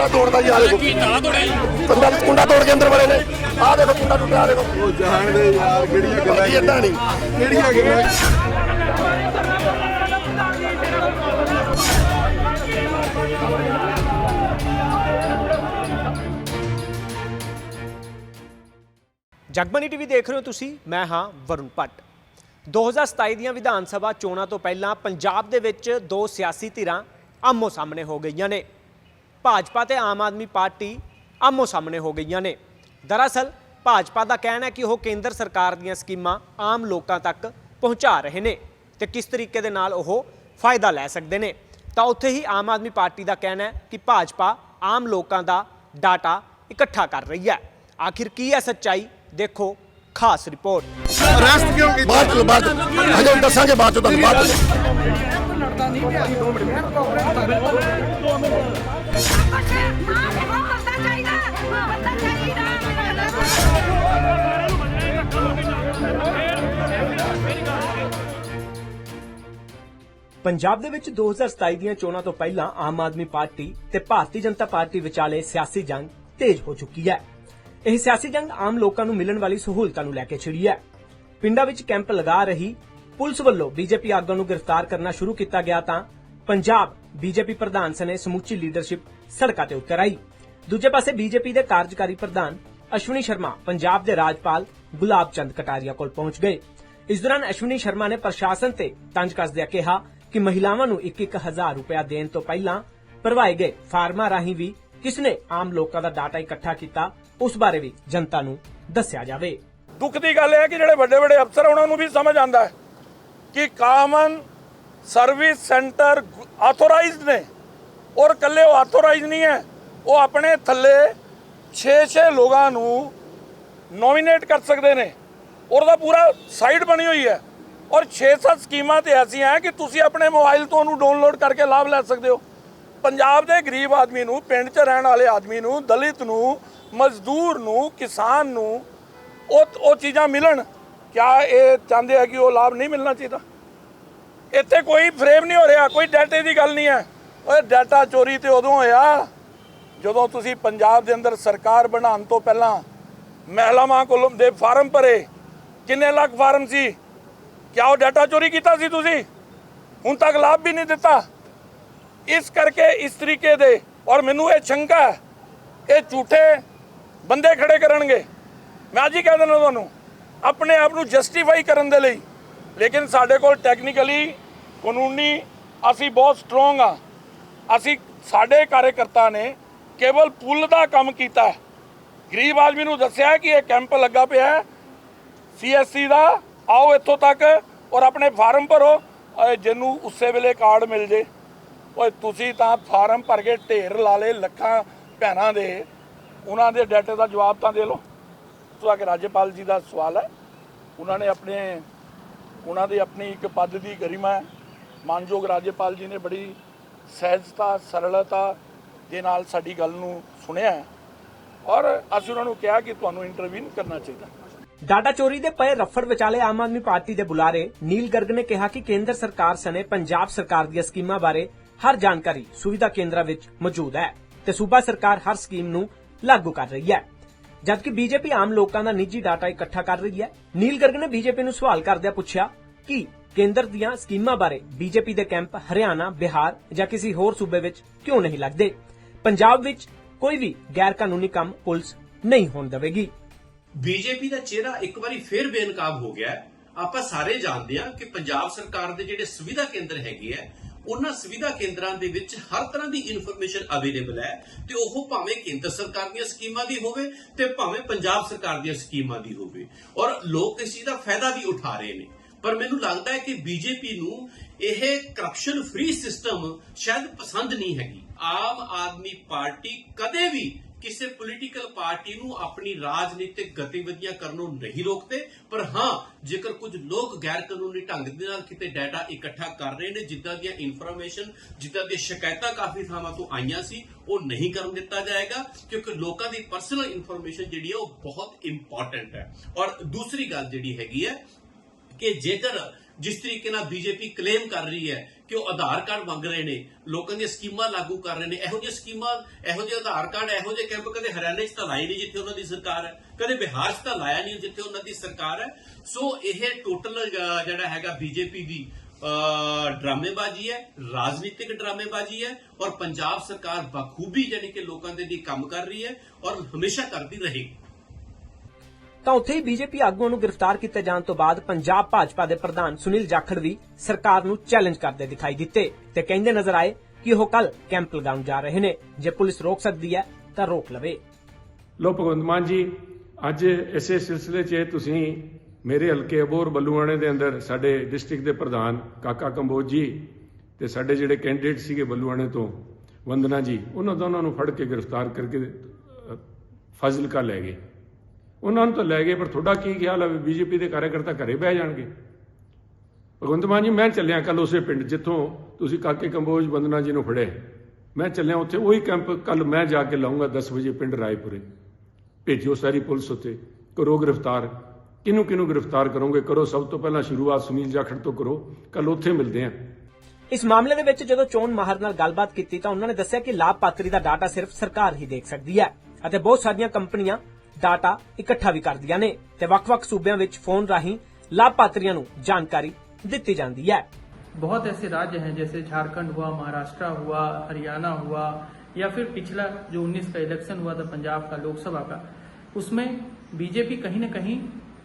ਤਾਲਾ ਤੋੜਦਾ ਆ ਦੇਖੋ। ਕੀ ਤਾਲਾ ਤੋੜਿਆ ਜੀ? ਕੁੰਡਾ ਕੁੰਡਾ ਤੋੜ ਕੇ ਅੰਦਰ ਵੜੇ ਨੇ। ਆ ਦੇਖੋ ਕੁੰਡਾ ਟੁੱਟਿਆ ਦੇਖੋ। ਉਹ ਜਾਣਦੇ ਯਾਰ ਕਿਹੜੀਆਂ ਗੱਲਾਂ ਭਾਜੀ ਏਦਾਂ ਨਹੀਂ। ਕਿਹੜੀਆਂ ਗੱਲਾਂ? ਜਗਬਾਨੀ ਟੀਵੀ ਦੇਖ ਰਹੇ ਹੋ ਤੁਸੀਂ ਮੈਂ ਹਾਂ ਵਰੁਣ ਭੱਟ। 2027 ਦੀਆਂ ਵਿਧਾਨ ਸਭਾ ਚੋਣਾਂ ਤੋਂ ਪਹਿਲਾਂ ਪੰਜਾਬ ਦੇ ਵਿੱਚ ਦੋ ਸਿਆਸੀ ਧਿਰਾਂ ਆਮੋ ਸਾਹਮਣੇ ਹੋ ਗਈਆਂ ਨੇ। ਭਾਜਪਾ ਤੇ ਆਮ ਆਦਮੀ ਪਾਰਟੀ ਆਮੋ ਸਾਹਮਣੇ ਹੋ ਗਈਆਂ ਨੇ। ਦਰਅਸਲ ਭਾਜਪਾ ਦਾ ਕਹਿਣਾ ਹੈ ਕਿ ਉਹ ਕੇਂਦਰ ਸਰਕਾਰ ਦੀਆਂ ਸਕੀਮਾਂ ਆਮ ਲੋਕਾਂ ਤੱਕ ਪਹੁੰਚਾ ਰਹੇ ਨੇ ਤੇ ਕਿਸ ਤਰੀਕੇ ਦੇ ਨਾਲ ਉਹ ਫਾਇਦਾ ਲੈ ਸਕਦੇ ਨੇ। ਤਾਂ ਉੱਥੇ ਹੀ ਆਮ ਆਦਮੀ ਪਾਰਟੀ ਦਾ ਕਹਿਣਾ ਹੈ ਕਿ ਭਾਜਪਾ ਆਮ ਲੋਕਾਂ ਦਾ ਡਾਟਾ ਇਕੱਠਾ ਕਰ ਰਹੀ ਹੈ। ਆਖਿਰ ਕੀ ਹੈ ਸੱਚਾਈ? ਦੇਖੋ ਖਾਸ ਰਿਪੋਰਟ। ਅਰੈਸਟ ਕਿਉਂ ਕੀਤਾ? ਬਾਅਦ ਚ ਬਾਅਦ ਹਜੇ ਦੱਸਾਂਗੇ ਬਾਅਦ ਚ ਤੁਹਾਨੂੰ ਬਾਅਦ ਪੰਜਾਬ ਦੇ ਵਿੱਚ 2027 ਦੀਆਂ ਚੋਣਾਂ ਤੋਂ ਪਹਿਲਾਂ ਆਮ ਆਦਮੀ ਪਾਰਟੀ ਤੇ ਭਾਰਤੀ ਜਨਤਾ ਪਾਰਟੀ ਵਿਚਾਲੇ ਸਿਆਸੀ ਜੰਗ ਤੇਜ਼ ਹੋ ਚੁੱਕੀ ਹੈ। ਇਹ ਸਿਆਸੀ ਜੰਗ ਆਮ ਲੋਕਾਂ ਨੂੰ ਮਿਲਣ ਵਾਲੀ ਸਹੂਲਤਾਂ ਨੂੰ ਲੈ ਕੇ ਛਿੜੀ ਹੈ। ਪਿੰਡਾਂ ਵਿੱਚ ਕੈਂਪ ਲਗਾ ਰਹੀ ਪੁਲਿਸ ਵੱਲੋਂ ਬੀਜੇਪੀ ਆਗੂਆਂ ਨੂੰ ਗ੍ਰਿਫਤਾਰ ਕਰਨਾ ਸ਼ੁਰੂ ਕੀਤਾ ਗਿਆ ਤਾਂ ਪੰਜਾਬ ਬੀਜੇਪੀ ਪ੍ਰਧਾਨ ਸਣੇ ਸਮੁੱਚੀ ਲੀਡਰਸ਼ਿਪ ਸੜਕਾਂ ਤੇ ਉਤਰ ਆਈ। ਦੂਜੇ ਪਾਸੇ ਬੀਜੇਪੀ ਦੇ ਕਾਰਜਕਾਰੀ ਪ੍ਰਧਾਨ ਅਸ਼ਵਨੀ ਸ਼ਰਮਾ ਪੰਜਾਬ ਦੇ ਰਾਜਪਾਲ ਗੁਲਾਬ ਚੰਦ ਕਟਾਰੀਆ ਕੋਲ ਪਹੁੰਚ ਗਏ। ਇਸ ਦੌਰਾਨ ਅਸ਼ਵਨੀ ਸ਼ਰਮਾ ਨੇ ਪ੍ਰਸ਼ਾਸਨ ਤੇ ਤੰਜ ਕੱਸਦਿਆਂ ਕਿਹਾ ਕਿ ਮਹਿਲਾਵਾਂ ਨੂੰ 1-1000 ਰੁਪਇਆ ਦੇਣ ਤੋਂ ਪਹਿਲਾਂ ਭਰਵਾਏ ਗਏ ਫਾਰਮਾਂ ਰਾਹੀਂ ਵੀ ਕਿਸਨੇ ਆਮ ਲੋਕਾਂ ਦਾ ਡਾਟਾ ਇਕੱਠਾ ਕੀਤਾ, ਉਸ ਬਾਰੇ ਵੀ ਜਨਤਾ ਨੂੰ ਦੱਸਿਆ ਜਾਵੇ। ਦੁੱਖ ਦੀ ਗੱਲ ਹੈ ਕਿ ਜਿਹੜੇ ਵੱਡੇ ਵੱਡੇ ਅਫਸਰ ਉਹਨਾਂ ਨੂੰ ਵੀ ਸਮਝ ਆਂਦਾ ਹੈ ਕਿ ਕਾਮਨ ਸਰਵਿਸ ਸੈਂਟਰ ਆਥੋਰਾਈਜ਼ਡ ਨੇ ਔਰ ਕੱਲੇ ਉਹ ਆਥੋਰਾਈਜ਼ ਨਹੀਂ ਹੈ, ਉਹ ਆਪਣੇ ਥੱਲੇ 6-6 ਲੋਕਾਂ ਨੂੰ ਨੋਮੀਨੇਟ ਕਰ ਸਕਦੇ ਨੇ। ਔਰ ਉਹਦਾ ਪੂਰਾ ਸਾਈਟ ਬਣੀ ਹੋਈ ਹੈ। ਔਰ 6-7 ਸਕੀਮਾਂ ਤੇ ਐਸੀਆਂ ਹੈ ਕਿ ਤੁਸੀਂ ਆਪਣੇ ਮੋਬਾਈਲ ਤੋਂ ਉਹਨੂੰ ਡਾਊਨਲੋਡ ਕਰਕੇ ਲਾਭ ਲੈ ਸਕਦੇ ਹੋ। ਪੰਜਾਬ ਦੇ ਗਰੀਬ ਆਦਮੀ ਨੂੰ, ਪਿੰਡ 'ਚ ਰਹਿਣ ਵਾਲੇ ਆਦਮੀ ਨੂੰ, ਦਲਿਤ ਨੂੰ, ਮਜ਼ਦੂਰ ਨੂੰ, ਕਿਸਾਨ ਨੂੰ ਉਹ ਉਹ ਚੀਜ਼ਾਂ ਮਿਲਣ। ਕਿਆ ਇਹ ਚਾਹੁੰਦੇ ਆ ਕਿ ਉਹ ਲਾਭ ਨਹੀਂ ਮਿਲਣਾ ਚਾਹੀਦਾ? ਇੱਥੇ ਕੋਈ ਫਰੇਮ ਨਹੀਂ ਹੋ ਰਿਹਾ, ਕੋਈ ਡਾਟੇ ਦੀ ਗੱਲ ਨਹੀਂ ਹੈ। ਓਏ ਡਾਟਾ ਚੋਰੀ ਤੇ ਉਦੋਂ ਹੋਇਆ ਜਦੋਂ ਤੁਸੀਂ ਪੰਜਾਬ ਦੇ ਅੰਦਰ ਸਰਕਾਰ ਬਣਾਉਣ ਤੋਂ ਪਹਿਲਾਂ ਮਹਿਲਾਵਾਂ ਕੋਲੋਂ ਦੇ ਫਾਰਮ ਭਰੇ। ਕਿੰਨੇ ਲੱਖ ਫਾਰਮ ਸੀ? ਕਿਆ ਉਹ ਡਾਟਾ ਚੋਰੀ ਕੀਤਾ ਸੀ ਤੁਸੀਂ? ਹੁਣ ਤੱਕ ਲਾਭ ਵੀ ਨਹੀਂ ਦਿੱਤਾ। ਇਸ ਕਰਕੇ ਇਸ ਤਰੀਕੇ ਦੇ, ਔਰ ਮੈਨੂੰ ਇਹ ਸ਼ੰਕਾ ਇਹ ਝੂਠੇ ਬੰਦੇ ਖੜੇ ਕਰਨਗੇ। ਮੈਂ ਅੱਜ ਹੀ ਕਹਿ ਦਿੰਦਾ ਤੁਹਾਨੂੰ, ਆਪਣੇ ਆਪ ਨੂੰ ਜਸਟੀਫਾਈ ਕਰਨ ਦੇ ਲਈ। ਲੇਕਿਨ ਸਾਡੇ ਕੋਲ ਟੈਕਨੀਕਲੀ ਕਾਨੂੰਨੀ ਅਸੀਂ ਬਹੁਤ ਸਟਰੋਂਗ ਆ ਅਸੀਂ, ਸਾਡੇ ਕਾਰਜਕਰਤਾ ਨੇ ਕੇਵਲ ਪੁੱਲ ਦਾ ਕੰਮ ਕੀਤਾ ਗਰੀਬ ਆਦਮੀ ਨੂੰ ਦੱਸਿਆ ਕਿ ਇਹ ਕੈਂਪ ਲੱਗਾ ਪਿਆ ਹੈ। ਸੀਐਸਸੀ ਦਾ ਆਓ ਇੱਥੋਂ ਤੱਕ ਔਰ ਆਪਣੇ ਫਾਰਮ ਭਰੋ। ਓਏ ਜਿਹਨੂੰ ਉਸੇ ਵੇਲੇ ਕਾਰਡ ਮਿਲ ਜੇ। ਓਏ ਤੁਸੀਂ ਤਾਂ ਫਾਰਮ ਭਰ ਕੇ ਢੇਰ ਲਾ ਲਏ ਲੱਖਾਂ ਭੈਣਾਂ ਦੇ। ਉਹਨਾਂ ਦੇ ਡਾਟੇ ਦਾ ਜਵਾਬ ਤਾਂ ਦੇ ਲਓ। ਆ ਕੇ ਰਾਜਪਾਲ ਜੀ ਦਾ ਸਵਾਲ ਹੈ। ਉਹਨਾਂ ਨੇ ਆਪਣੇ, ਉਹਨਾਂ ਦੀ ਆਪਣੀ ਇੱਕ ਪਦ ਦੀ ਗਰਿਮਾ ਹੈ। ਮਾਨਯੋਗ ਰਾਜਪਾਲ ਜੀ ਨੇ ਬੜੀ ਸਹਿਜਤਾ, ਸਰਲਤਾ ਦੇ ਨਾਲ ਸਾਡੀ ਗੱਲ ਨੂੰ ਸੁਣਿਆ ਔਰ ਅਸੀਂ ਉਹਨਾਂ ਨੂੰ ਕਿਹਾ ਕਿ ਤੁਹਾਨੂੰ ਇੰਟਰਵਿਊ ਕਰਨਾ ਚਾਹੀਦਾ। ਡਾਟਾ ਚੋਰੀ ਦੇ ਪਏ ਰਫੜ ਵਿਚਾਲੇ ਆਮ ਆਦਮੀ ਪਾਰਟੀ ਦੇ ਬੁਲਾਰੇ ਨੀਲ ਗਰਗ ਨੇ ਕਿਹਾ ਕਿ ਕੇਂਦਰ ਸਰਕਾਰ ਸਣੇ ਪੰਜਾਬ ਸਰਕਾਰ ਦੀਆਂ ਸਕੀਮਾਂ ਬਾਰੇ ਹਰ ਜਾਣਕਾਰੀ ਸੁਵਿਧਾ ਕੇਂਦਰਾਂ ਵਿੱਚ ਮੌਜੂਦ ਹੈ ਤੇ ਸੂਬਾ ਸਰਕਾਰ ਹਰ ਸਕੀਮ ਨੂੰ ਲਾਗੂ ਕਰ ਰਹੀ ਹੈ। ਜਦਕਿ ਬੀਜੇਪੀ ਆਮ ਲੋਕਾਂ ਦਾ ਨਿੱਜੀ ਡਾਟਾ ਇਕੱਠਾ ਕਰ ਰਹੀ ਹੈ, ਨੀਲ ਗਰਗ ਨੇ ਬੀਜੇਪੀ ਨੂੰ ਸਵਾਲ ਕਰਦਿਆਂ ਪੁੱਛਿਆ ਕਿ ਕੇਂਦਰ ਦੀਆਂ ਸਕੀਮਾਂ ਬਾਰੇ ਬੀਜੇਪੀ ਦੇ ਕੈਂਪ ਹਰਿਆਣਾ, ਬਿਹਾਰ ਜਾਂ ਕਿਸੇ ਹੋਰ ਸੂਬੇ ਵਿੱਚ ਕਿਉਂ ਨਹੀਂ ਲੱਗਦੇ? ਪੰਜਾਬ ਵਿੱਚ ਕੋਈ ਵੀ ਗੈਰ ਕਾਨੂੰਨੀ ਕੰਮ ਪੁਲਿਸ ਨਹੀਂ ਹੋਣ ਦੇਵੇਗੀ। ਬੀਜੇਪੀ ਦਾ ਚਿਹਰਾ ਇੱਕ ਵਾਰੀ ਫੇਰ ਬੇਨਕਾਬ ਹੋ ਗਿਆ ਆਪਾਂ ਸਾਰੇ ਜਾਣਦੇ ਹਾਂ ਕਿ ਪੰਜਾਬ ਸਰਕਾਰ ਦੇ ਜਿਹੜੇ ਸੁਵਿਧਾ ਕੇਂਦਰ ਹੈਗੇ ਆ ਉਹਨਾਂ ਸੁਵਿਧਾ ਕੇਂਦਰਾਂ ਦੇ ਵਿੱਚ ਹਰ ਤਰ੍ਹਾਂ ਦੀ ਇਨਫੋਰਮੇਸ਼ਨ ਅਵੇਲੇਬਲ ਹੈ ਤੇ ਉਹ ਭਾਵੇਂ ਕੇਂਦਰ ਸਰਕਾਰ ਦੀਆਂ ਸਕੀਮਾਂ ਦੀ ਹੋਵੇ ਤੇ ਭਾਵੇਂ ਪੰਜਾਬ ਸਰਕਾਰ ਦੀਆਂ ਸਕੀਮਾਂ ਦੀ ਹੋਵੇ। ਔਰ ਲੋਕ ਇਸ ਚੀਜ਼ ਦਾ ਫਾਇਦਾ ਵੀ ਉਠਾ ਰਹੇ ਨੇ। ਪਰ ਮੈਨੂੰ ਲੱਗਦਾ ਹੈ ਕਿ ਬੀਜੇਪੀ ਨੂੰ ਇਹ ਕਰਪਸ਼ਨ ਫ੍ਰੀ ਸਿਸਟਮ ਸ਼ਾਇਦ ਪਸੰਦ ਨਹੀਂ ਹੈਗੀ। ਆਮ ਆਦਮੀ ਪਾਰਟੀ ਕਦੇ ਵੀ ਕਿਸੇ ਪੋਲੀਟੀਕਲ ਪਾਰਟੀ ਨੂੰ ਆਪਣੀ ਰਾਜਨੀਤਿਕ ਗਤੀਵਿਧੀਆਂ ਕਰਨੋਂ ਨਹੀਂ ਰੋਕਦੇ, ਪਰ ਹਾਂ, ਜੇਕਰ ਕੁਝ ਲੋਕ ਗੈਰ ਕਾਨੂੰਨੀ ਢੰਗ ਦੇ ਨਾਲ ਕਿਤੇ ਡਾਟਾ ਇਕੱਠਾ ਕਰ ਰਹੇ ਨੇ, ਜਿੱਦਾਂ ਦੀਆਂ ਇਨਫੋਰਮੇਸ਼ਨ ਜਿੱਦਾਂ ਦੀਆਂ ਸ਼ਿਕਾਇਤਾਂ ਕਾਫੀ ਥਾਵਾਂ ਤੋਂ ਆਈਆਂ ਸੀ, ਉਹ ਨਹੀਂ ਕਰਨ ਦਿੱਤਾ ਜਾਏਗਾ, ਕਿਉਂਕਿ ਲੋਕਾਂ ਦੀ ਪਰਸਨਲ ਇਨਫੋਰਮੇਸ਼ਨ ਜਿਹੜੀ ਹੈ ਉਹ ਬਹੁਤ ਇੰਪੋਰਟੈਂਟ ਹੈ। ਔਰ ਦੂਸਰੀ ਗੱਲ ਜਿਹੜੀ ਹੈਗੀ ਹੈ ਕਿ ਜੇਕਰ ਜਿਸ ਤਰੀਕੇ ਨਾਲ ਬੀਜੇਪੀ ਕਲੇਮ ਕਰ ਰਹੀ ਹੈ ਕਿ ਉਹ ਆਧਾਰ ਕਾਰਡ ਮੰਗ ਰਹੇ ਨੇ, ਲੋਕਾਂ ਦੀਆਂ ਸਕੀਮਾਂ ਲਾਗੂ ਕਰ ਰਹੇ ਨੇ, ਇਹੋ ਜਿਹੀਆਂ ਸਕੀਮਾਂ, ਇਹੋ ਜਿਹੇ ਆਧਾਰ ਕਾਰਡ, ਇਹੋ ਜਿਹੇ ਕੈਂਪ ਕਦੇ ਹਰਿਆਣੇ 'ਚ ਤਾਂ ਲਾਏ ਨਹੀਂ ਜਿੱਥੇ ਉਹਨਾਂ ਦੀ ਸਰਕਾਰ ਹੈ, ਕਦੇ ਬਿਹਾਰ 'ਚ ਤਾਂ ਲਾਇਆ ਨਹੀਂ ਜਿੱਥੇ ਉਹਨਾਂ ਦੀ ਸਰਕਾਰ ਹੈ। ਸੋ ਇਹ ਟੋਟਲ ਜਿਹੜਾ ਹੈਗਾ ਬੀਜੇਪੀ ਦੀ ਡਰਾਮੇਬਾਜ਼ੀ ਹੈ, ਰਾਜਨੀਤਿਕ ਡਰਾਮੇਬਾਜ਼ੀ ਹੈ ਔਰ ਪੰਜਾਬ ਸਰਕਾਰ ਬਖੂਬੀ ਯਾਨੀ ਕਿ ਲੋਕਾਂ ਦੇ ਲਈ ਕੰਮ ਕਰ ਰਹੀ ਹੈ ਔਰ ਹਮੇਸ਼ਾ ਕਰਦੀ ਰਹੇਗੀ। ਤਾਂ ਉੱਥੇ ਹੀ ਬੀਜੇਪੀ ਆਗੂਆਂ ਨੂੰ ਗ੍ਰਿਫਤਾਰ ਕੀਤੇ ਜਾਣ ਤੋਂ ਬਾਅਦ ਪੰਜਾਬ ਭਾਜਪਾ ਦੇ ਪ੍ਰਧਾਨ ਸੁਨੀਲ ਜਾਖੜ ਵੀ ਸਰਕਾਰ ਨੂੰ ਚੈਲੰਜ ਕਰਦੇ ਦਿਖਾਈ ਦਿੱਤੇ ਤੇ ਕਹਿੰਦੇ ਨਜ਼ਰ ਆਏ ਕਿ ਉਹ ਕੱਲ ਕੈਂਪ ਲਗਾਉਣ ਜਾ ਰਹੇ ਨੇ। ਜੇ ਪੁਲਿਸ ਰੋਕ ਸਕਦੀ ਹੈ ਤਾਂ ਰੋਕ ਲਵੇ। ਲੋ ਭਗਵੰਤ ਮਾਨ ਜੀ ਅੱਜ ਇਸੇ ਸਿਲਸਿਲੇ 'ਚ ਤੁਸੀਂ ਮੇਰੇ ਹਲਕੇ ਅਬੋਰ ਬੱਲੂਆਣੇ ਦੇ ਅੰਦਰ ਸਾਡੇ ਡਿਸਟ੍ਰਿਕਟ ਦੇ ਪ੍ਰਧਾਨ ਕਾਕਾ ਕੰਬੋਜ ਜੀ ਤੇ ਸਾਡੇ ਜਿਹੜੇ ਕੈਂਡੀਡੇਟ ਸੀਗੇ ਬੱਲੂਆਣੇ ਤੋਂ ਵੰਦਨਾ ਜੀ ਉਹਨਾਂ ਦੋਨਾਂ ਨੂੰ ਫੜ ਕੇ ਗ੍ਰਿਫਤਾਰ ਕਰਕੇ ਅ, ਫਾਜ਼ਿਲਕਾ ਲੈ ਗਏ। ਉਹਨਾਂ ਨੂੰ ਤਾਂ ਲੈ ਗਏ, ਪਰ ਤੁਹਾਡਾ ਕੀ ਖਿਆਲ ਹੈ ਵੀ ਬੀਜੇਪੀ ਦੇ ਕਾਰਜਕਰਤਾ ਘਰੇ ਬਹਿ ਜਾਣਗੇ? ਭਗਵੰਤ ਮਾਨ ਜੀ, ਮੈਂ ਚੱਲਿਆ ਕੱਲ ਉਸੇ ਪਿੰਡ ਜਿੱਥੋਂ ਤੁਸੀਂ ਕਾਕੇ ਕੰਬੋਜ ਵੰਦਨਾ ਜੀ ਨੂੰ ਫੜਿਆ। ਮੈਂ ਚੱਲਿਆ ਉੱਥੇ, ਉਹੀ ਕੈਂਪ ਕੱਲ ਮੈਂ ਜਾ ਕੇ ਲਾਉਂਗਾ 10 ਵਜੇ ਪਿੰਡ ਰਾਏਪੁਰੇ। ਭੇਜੋ ਸਾਰੀ ਪੁਲਿਸ ਉੱਤੇ ਕਰੋ ਗ੍ਰਿਫਤਾਰ। ਕਿਹਨੂੰ ਕਿਹਨੂੰ ਗ੍ਰਿਫਤਾਰ ਕਰੋਗੇ? ਕਰੋ ਸਭ ਤੋਂ ਪਹਿਲਾਂ ਸ਼ੁਰੂਆਤ ਸੁਨੀਲ ਜਾਖੜ ਤੋਂ ਕਰੋ। ਕੱਲ ਉੱਥੇ ਮਿਲਦੇ ਆਂ। ਇਸ ਮਾਮਲੇ ਦੇ ਵਿੱਚ ਜਦੋਂ ਚੋਣ ਮਾਹਰ ਨਾਲ ਗੱਲਬਾਤ ਕੀਤੀ ਤਾਂ ਉਹਨਾਂ ਨੇ ਦੱਸਿਆ ਕਿ ਲਾਭਪਾਤਰੀ ਦਾ ਡਾਟਾ ਸਿਰਫ ਸਰਕਾਰ ਹੀ ਦੇਖ ਸਕਦੀ ਹੈ ਅਤੇ ਬਹੁਤ ਸਾਰੀਆਂ ਕੰਪਨੀਆਂ ਡਾਟਾ ਇਕੱਠਾ ਵੀ ਕਰਦੀਆਂ ਨੇ ਤੇ ਵੱਖ-ਵੱਖ ਸੂਬਿਆਂ ਵਿੱਚ ਫੋਨ ਰਾਹੀਂ ਲਾਭਪਾਤਰੀਆਂ ਨੂੰ ਜਾਣਕਾਰੀ ਦਿੱਤੀ ਜਾਂਦੀ ਹੈ बहुत ऐसे राज्य हैं जैसे झारखंड हुआ महाराष्ट्र हुआ हरियाणा हुआ या फिर पिछला जो 19 का इलेक्शन हुआ था पंजाब का लोकसभा का उसमें बीजेपी कहीं ना कहीं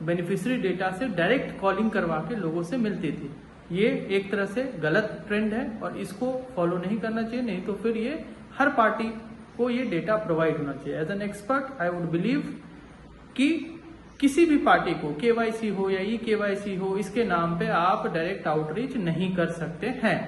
बेनिफिशियरी डेटा से डायरेक्ट कॉलिंग करवा के लोगों से मिलती थी ये एक तरह से गलत ट्रेंड है और इसको फॉलो नहीं करना चाहिए नहीं तो फिर ये हर पार्टी को ये डेटा प्रोवाइड होना चाहिए as an expert I would believe कि किसी भी पार्टी को केवाईसी हो या ई केवाईसी हो इसके नाम पे आप डायरेक्ट आउटरीच नहीं कर सकते हैं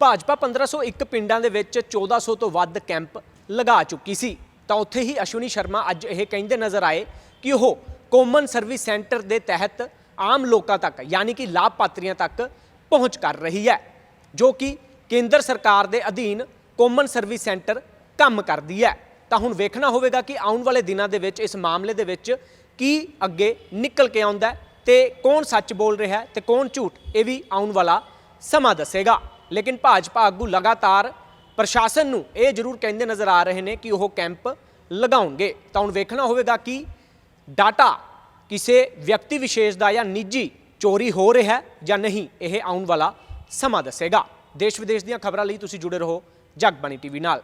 ਭਾਜਪਾ 1501 ਪਿੰਡਾਂ ਦੇ ਵਿੱਚ 1400 ਤੋਂ ਵੱਧ ਕੈਂਪ ਲਗਾ ਚੁੱਕੀ ਸੀ ਤਾਂ ਉੱਥੇ ਹੀ ਅਸ਼ਵਨੀ ਸ਼ਰਮਾ ਅੱਜ ਇਹ ਕਹਿੰਦੇ ਨਜ਼ਰ ਆਏ ਕਿ ਉਹ ਕਾਮਨ ਸਰਵਿਸ ਸੈਂਟਰ ਦੇ ਤਹਿਤ ਆਮ ਲੋਕਾਂ ਤੱਕ ਯਾਨੀ ਕਿ ਲਾਭਪਾਤਰੀਆਂ ਤੱਕ ਪਹੁੰਚ ਕਰ ਰਹੀ ਹੈ ਜੋ ਕਿ ਕੇਂਦਰ ਸਰਕਾਰ ਦੇ ਅਧੀਨ ਕਾਮਨ ਸਰਵਿਸ ਸੈਂਟਰ ਕੰਮ ਕਰਦੀ ਹੈ। ਤਾਂ ਹੁਣ ਵੇਖਣਾ ਹੋਵੇਗਾ ਕਿ ਆਉਣ ਵਾਲੇ ਦਿਨਾਂ ਦੇ ਵਿੱਚ, ਇਸ ਮਾਮਲੇ ਦੇ ਵਿੱਚ ਕੀ ਅੱਗੇ ਨਿਕਲ ਕੇ ਆਉਂਦਾ ਹੈ ਤੇ ਕੌਣ ਸੱਚ ਬੋਲ ਰਿਹਾ ਹੈ ਤੇ ਕੌਣ ਝੂਠ, ਇਹ ਵੀ ਆਉਣ ਵਾਲਾ ਸਮਾਂ ਦੱਸੇਗਾ। ਲੇਕਿਨ ਭਾਜਪਾ ਆਗੂ ਲਗਾਤਾਰ ਪ੍ਰਸ਼ਾਸਨ ਨੂੰ ਇਹ ਜ਼ਰੂਰ ਕਹਿੰਦੇ ਨਜ਼ਰ ਆ ਰਹੇ ਨੇ ਕਿ ਉਹ ਕੈਂਪ ਲਗਾਉਣਗੇ। ਤਾਂ ਹੁਣ ਵੇਖਣਾ ਹੋਵੇਗਾ ਕਿ ਡਾਟਾ ਕਿਸੇ ਵਿਅਕਤੀ ਵਿਸ਼ੇਸ਼ ਦਾ ਜਾਂ ਨਿੱਜੀ ਚੋਰੀ ਹੋ ਰਿਹਾ ਜਾਂ ਨਹੀਂ, ਇਹ ਆਉਣ ਵਾਲਾ ਸਮਾਂ ਦੱਸੇਗਾ। ਦੇਸ਼ ਵਿਦੇਸ਼ ਦੀਆਂ ਖਬਰਾਂ ਲਈ ਤੁਸੀਂ ਜੁੜੇ ਰਹੋ ਜਗਬਾਣੀ ਟੀਵੀ ਨਾਲ।